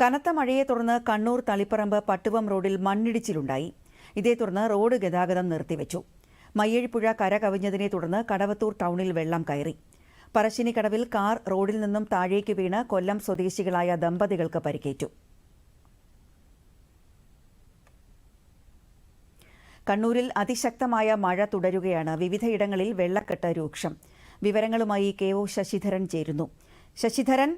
കനത്ത മഴയെ തുടർന്ന് കണ്ണൂർ തളിപ്പറമ്പ് പട്ടുവം റോഡിൽ മണ്ണിടിച്ചിലുണ്ടായി. ഇതേ തുടർന്ന് റോഡ് ഗതാഗതം നിർത്തിവെച്ചു. മയ്യഴിപ്പുഴ കര കവിഞ്ഞതിനെ തുടർന്ന് കടവത്തൂർ ടൗണിൽ വെള്ളം കയറി. പറശ്ശിനിക്കടവിൽ കാർ റോഡിൽ നിന്നും താഴേക്ക് വീണ് കൊല്ലം സ്വദേശികളായ ദമ്പതികൾക്ക് പരിക്കേറ്റു. കണ്ണൂരിൽ അതിശക്തമായ മഴ തുടരുകയാണ്. വിവിധയിടങ്ങളിൽ വെള്ളക്കെട്ട് രൂക്ഷം. വിവരങ്ങളുമായി കെ ഒ ശശിധരൻ ചേരുന്നു. ശശിധരൻ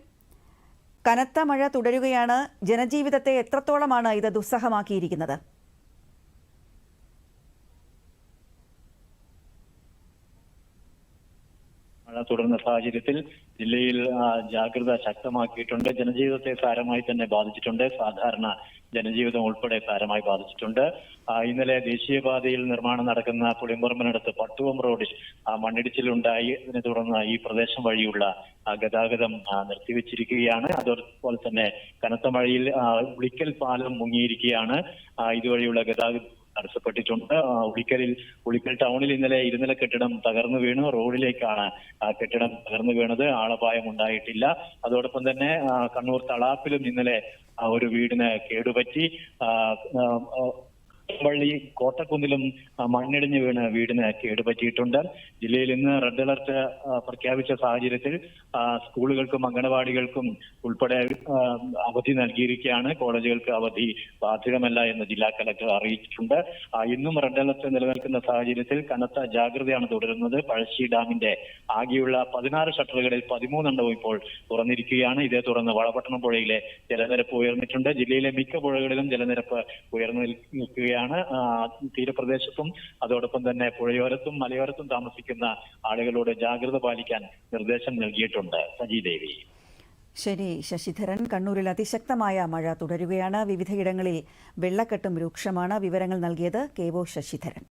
കനത്ത മഴ തുടരുകയാണ്. ജനജീവിതത്തെ എത്രത്തോളമാണ് ഇത് ദുസ്സഹമാക്കിയിരിക്കുന്നത്? തുടർന്ന സാഹചര്യത്തിൽ ജില്ലയിൽ ജാഗ്രത ശക്തമാക്കിയിട്ടുണ്ട്. ജനജീവിതത്തെ സാരമായി തന്നെ ബാധിച്ചിട്ടുണ്ട്. സാധാരണ ജനജീവിതം ഉൾപ്പെടെ സാരമായി ബാധിച്ചിട്ടുണ്ട്. ഇന്നലെ ദേശീയപാതയിൽ നിർമ്മാണം നടക്കുന്ന പുളിമ്പറമ്പിനടുത്ത് പട്ടുവം റോഡിൽ മണ്ണിടിച്ചിലുണ്ടായി. അതിനെ തുടർന്ന് ഈ പ്രദേശം വഴിയുള്ള ഗതാഗതം നിർത്തിവെച്ചിരിക്കുകയാണ്. അതോടൊപ്പം തന്നെ കനത്ത മഴയിൽ ഉളിക്കൽ പാലം മുങ്ങിയിരിക്കുകയാണ്. ഇതുവഴിയുള്ള ഗതാഗതം തടസ്സപ്പെട്ടിട്ടുണ്ട്. ഉളിക്കലിൽ ഉളിക്കൽ ടൗണിൽ ഇന്നലെ ഇരുനില കെട്ടിടം തകർന്നു വീണു റോഡിലേക്കാണ് കെട്ടിടം തകർന്നു വീണത്. ആളപായം ഉണ്ടായിട്ടില്ല. അതോടൊപ്പം തന്നെ കണ്ണൂർ തളാപ്പിലും ഇന്നലെ ഒരു വീടിന് കേടുപറ്റി വള്ളി കോട്ടക്കുന്നിലും മണ്ണിടിഞ്ഞ് വീണ് വീടിന് കേടുപറ്റിയിട്ടുണ്ട്. ജില്ലയിൽ ഇന്ന് റെഡ് അലർട്ട് പ്രഖ്യാപിച്ച സാഹചര്യത്തിൽ സ്കൂളുകൾക്കും അംഗനവാടികൾക്കും ഉൾപ്പെടെ അവധി നൽകിയിരിക്കുകയാണ്. കോളേജുകൾക്ക് അവധി ബാധകമല്ല എന്ന് ജില്ലാ കലക്ടർ അറിയിച്ചിട്ടുണ്ട്. ഇന്നും റെഡ് അലർട്ട് നിലനിൽക്കുന്ന സാഹചര്യത്തിൽ കനത്ത ജാഗ്രതയാണ് തുടരുന്നത്. പഴശ്ശി ഡാമിന്റെ ആകെയുള്ള പതിനാറ് ഷട്ടറുകളിൽ പതിമൂന്നെണ്ണവും ഇപ്പോൾ തുറന്നിരിക്കുകയാണ്. ഇതേ തുടർന്ന് വളപട്ടണം പുഴയിലെ ജലനിരപ്പ് ഉയർന്നിട്ടുണ്ട്. ജില്ലയിലെ മിക്ക പുഴകളിലും ജലനിരപ്പ് ഉയർന്നു നിൽ- നിൽക്കുകയാണ്. ആ, തീരപ്രദേശത്തും അതോടൊപ്പം തന്നെ പുഴയോരത്തും മലയോരത്തും താമസിക്കുന്ന ആളുകളോട് ജാഗ്രത പാലിക്കാൻ നിർദ്ദേശം നൽകിയിട്ടുണ്ട് സജി ദേവി. ശരി ശശിധരൻ കണ്ണൂരിൽ അതിശക്തമായ മഴ തുടരുകയാണ്. വിവിധയിടങ്ങളിൽ വെള്ളക്കെട്ടും രൂക്ഷമാണ് വിവരങ്ങൾ നൽകിയത് കെ ഒ ശശിധരൻ.